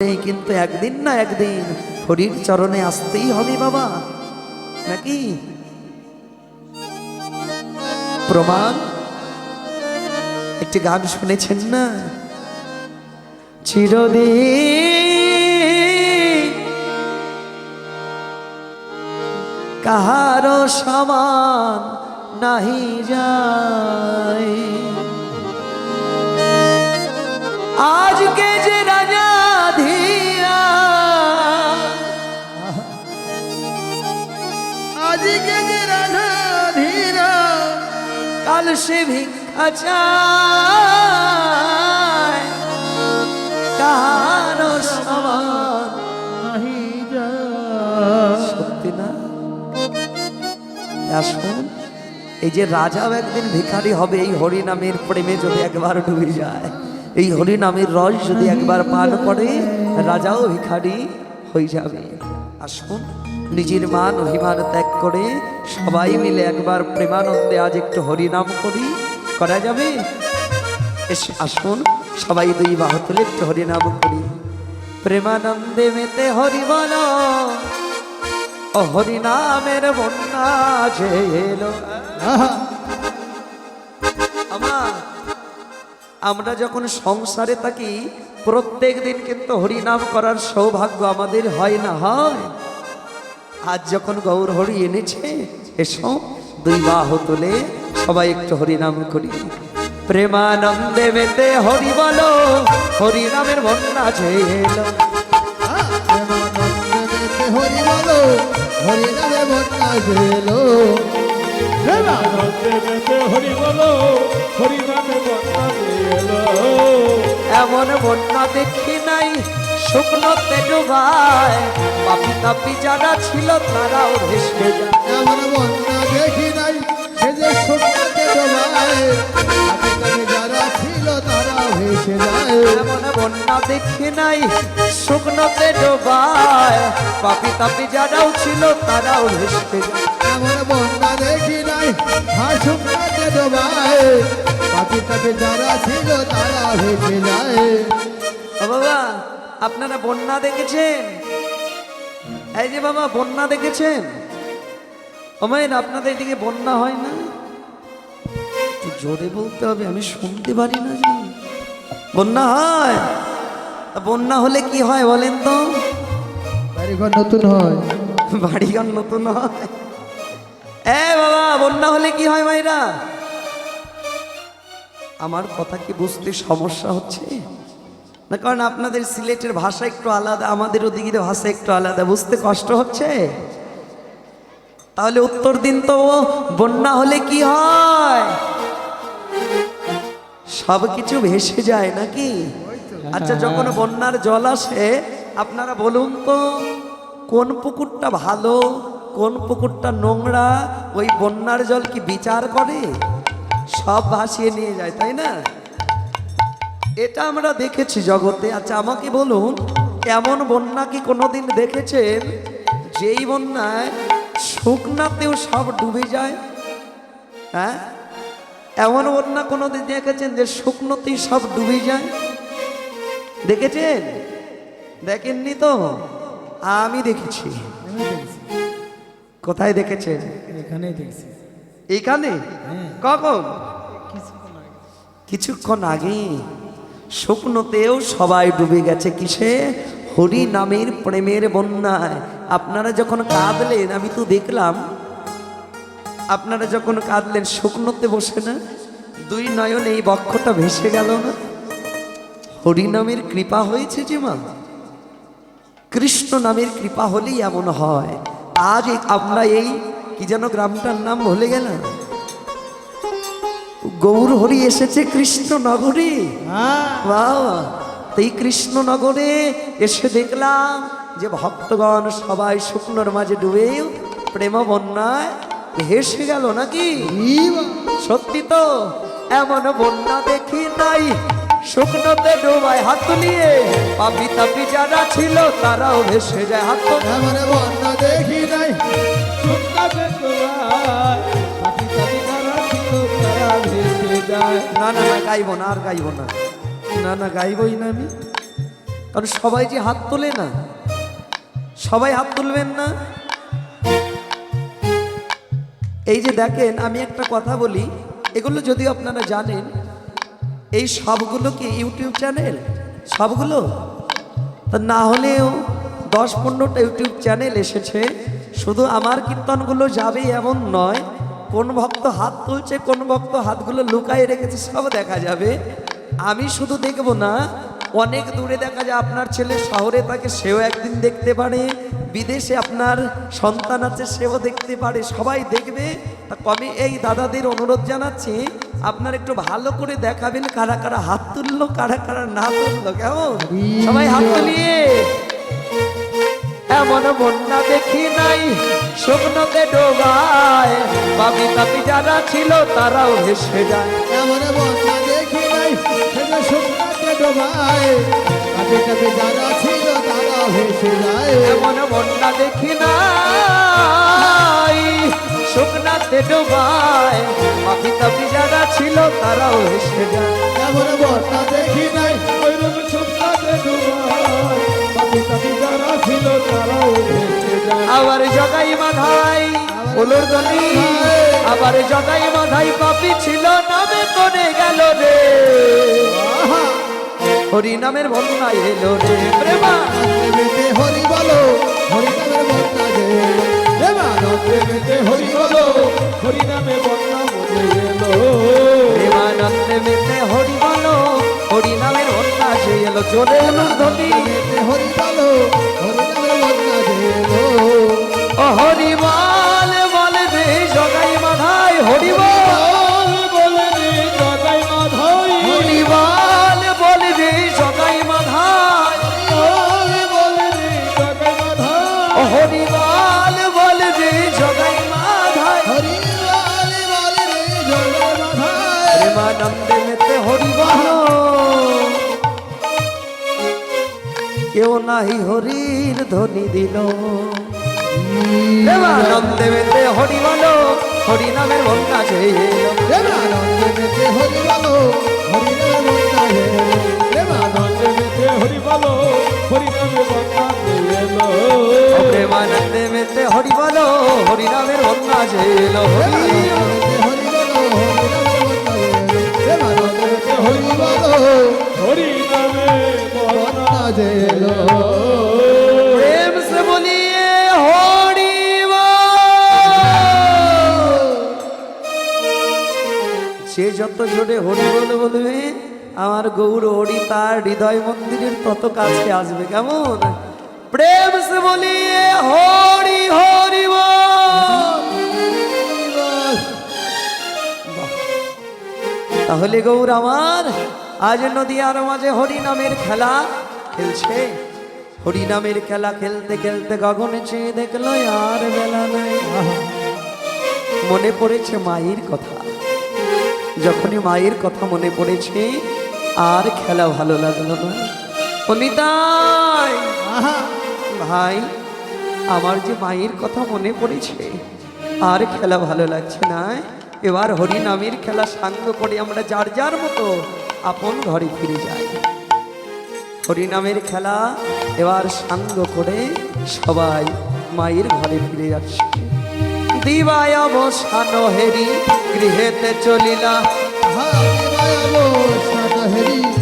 কিন্তু একদিন না একদিন হরির চরণে আসতেই হবে বাবা। নাকি? প্রমাণ? একটি গান শুনেছেন না? চিরদিন কাহারো সমান নাহি যায়। আজকে কাল সে ভিক্ষা আসুন এই যে রাজাও একদিন ভিখারি হবে, এই হরিনামের প্রেমে যদি একবার ডুবে যায়, এই হরিনামের রস যদি একবার পান করে, রাজাও ভিখারি হয়ে যাবে। আসুন নিজের মান অভিমান ত্যাগ করে সবাই মিলে একবার প্রেমানন্দে আজ একটু হরিনাম করি। করা যাবে? এসে আসুন, সবাই দুই বাহু তুলে একটু হরিনাম করি। প্রেমানন্দে মেতে হরি বলো হরিনামের বন্যা আমার আমরা যখন সংসারে থাকি, প্রত্যেক দিন কিন্তু হরিনাম করার সৌভাগ্য আমাদের হয় না, হয়? আজ যখন গৌর হরি এনেছে এসো দুই বাহু তুলে সবাই একটু হরিনাম করি। প্রেমানন্দে মেতে হরি বলো হরিনামের বন্যা প্রেমানন্দেতে হরি বলো হরি বন্যা গেলো প্রেমানন্দে মেতে হরি বলো হরি নামে বন্যা এমন বন্যা দেখি নাই শুকনোতে ডুবায়। পাপি তাপি যারা ছিল তারাও ভেসে যায়। এমন বন্যা দেখি নাই সে যে শুকনাতে ডোবায়। যারা ছিল তারা ভেসে যায়। এমন বন্যা দেখি নাই শুকনোতে ডোবায়। পাপি তাপি যারাও ছিল তারাও ভেসে যায়। এমন বন্যা দেখি নাই হা শুকনাতে ডোবায়। পাখি কাছে যারা ছিল তারা ভেসে যায়। বাবা আপনারা বন্যা দেখেছেন? এই যে বাবা বন্যা দেখেছেন? ওমাইন আপনাদের এদিকে বন্যা হয় না? একটু জোরে বলতে হবে আমি শুনতে পারি না যে। বন্যা হয়? বন্যা হলে কি হয় বলেন তো? বাড়িঘর নতুন হয়। বাড়িঘর নতুন হয়? এ বাবা বন্যা হলে কি হয় মাইরা আমার কথা কি বুঝতে সমস্যা হচ্ছে? না, কারণ আপনাদের সিলেটের ভাষা একটু আলাদা, আমাদের ওদিকের ভাষা একটু আলাদা, বুঝতে কষ্ট হচ্ছে? তাহলে উত্তর দিন তো বন্যা হলে কি হয়? সব কিছু ভেসে যায় নাকি? আচ্ছা যখন বন্যার জল আসে, আপনারা বলুন তো, কোন পুকুরটা ভালো, কোন পুকুরটা নোংরা, ওই বন্যার জল কি বিচার করে? সব ভাসিয়ে নিয়ে যায়, তাই না? এটা আমরা দেখেছি জগতে। আচ্ছা আমাকে বলুন এমন বন্যা কি কোনোদিন দেখেছেন? যেই বন্যায় শুকনাতেও সব ডুবে যায়? হ্যাঁ? এমন বন্যা কোনোদিন দেখেছেন যে শুকনোতেই সব ডুবে যায়? দেখেছেন? দেখেননি তো? আমি দেখেছি। কোথায় দেখেছেন? এখানেই দেখছি। এইখানে কখন? কিছুক্ষণ আগে। শুকনোতেও সবাই ডুবে গেছে কিসে? হরি নামের প্রেমের বন্যায়। আপনারা যখন কাঁদলেন, আমি তো দেখলাম, আপনারা যখন কাঁদলেন, শুকনোতে বসে না? দুই নয়ন এই বক্ষটা ভেসে গেল না? হরি নামের কৃপা হয়েছে যে মা। কৃষ্ণ নামের কৃপা হলেই এমন হয়। আজ আমরা এই কি যেন গ্রামটার নাম ভুলে গেলাম। গৌর হরি এসেছে কৃষ্ণনগরে। তো এই কৃষ্ণনগরে এসে দেখলাম যে ভক্তগণ সবাই শুকনোর মাঝে ডুবে প্রেম বন্যায় হেসে গেল নাকি? সত্যি তো এমন বন্যা দেখি নাই। শুকনোতে ডোবায় হাত তুলিয়ে পাপি তাপি যারা ছিল তারাও ভেসে যায় হাত এমন বন্যা দেখি নাই। শুকনাতে না না না, গাইব না, আর গাইব না। না না, গাইবই না আমি। কারণ সবাই যে হাত তোলে না, সবাই হাত তুলবেন না। এই যে দেখেন, আমি একটা কথা বলি, এগুলো যদিও আপনারা জানেন, এই সবগুলো কি ইউটিউব চ্যানেল? সবগুলো? তা না হলেও দশ পনেরোটা ইউটিউব চ্যানেল এসেছে, শুধু আমার কীর্তনগুলো যাবে এমন নয় কোন ভক্ত হাত তুলছে, কোন ভক্ত হাতগুলো লুকায়ে রেখেছে, সব দেখা যাবে। আমি শুধু দেখব না, অনেক দূরে দেখা যায় আপনার ছেলে শহরে তাকে সেও একদিন দেখতে পারে। বিদেশে আপনার সন্তান আছে, সেও দেখতে পারে, সবাই দেখবে। তা কবে এই দাদাদের অনুরোধ জানাচ্ছি, আপনার একটু ভালো করে দেখাবেন কারা কারা হাত তুললো, কারা কারা না তুললো, কেমন? সবাই হাত তুলিয়ে। এমন বন্যা দেখি নাই শুকনোতে ডোবায়। পাপি তাপি যারা ছিল তারাও ভেসে যায়। এমন বন্যা দেখি নাই শুকনাতে ডোবায়। কাপে কাপে যারা ছিল তারা ভেসে যায়। এমন বন্যা দেখি নাই শুকনাতে ডোবায়। পাপি তাপি যারা ছিল তারাও ভেসে যায়। এমন বন্যা দেখি নাই ওলর গলি আবার জগাই মাধাই পাপি ছিল নামে করে গেল রে। হরি নামের বন্যা এলো রে। প্রেমা হরি বলো হরি নামের বন্যা যে। প্রেমানন্দে মেতে হরি বলো হরি নামে বন্যা মনে এলো। প্রেমানন্দে মেতে হরি বলো হরি নামের বন্যা সে এলো। চলে এলো ধনি। হরি বলো হরি নামের বন্যা যে এলো। হরি বল বল প্রেমানন্দে মেতে হরি বল কেউ নাহি হরির ধ্বনি দিল। প্রেমানন্দে মেতে হরি বল হরি নামের বন্যা যে এলো প্রেমানন্দে মেতে হরি বলো হরি নামের বন্যা যে এলো মেতে হরি বলো হরি নামে বন্যা প্রেমানন্দে মেতে হরি বল হরি নামের বন্যা যে সে যত জোরে হরি বল বলবে, আমার গৌর হরি তার হৃদয় মন্দিরের তত কাছে আসবে। কেমন? প্রেম সে বলিয়ে হরি হরি বল। তাহলে গৌর আমার, আজ নদীয়ার মাঝে হরি নামের খেলা খেলছে। হরি নামের খেলা খেলতে খেলতে গগনে চেয়ে দেখল, আর বেলা নাই। মনে পড়েছে মায়ের কথা। যখনই মায়ের কথা মনে পড়েছে আর খেলা ভালো লাগল না। অনিতাই! ভাই আমার যে মায়ের কথা মনে পড়েছে আর খেলা ভালো লাগছে না। এবার হরি নামের খেলা সাঙ্গ করে আমরা যার যার মতো আপন ঘরে ফিরে যাই। হরি নামের খেলা এবার সাঙ্গ করে সবাই মায়ের ঘরে ফিরে যাচ্ছে। দিবায় অবসান হেরি গৃহেতে চলিলা হরি।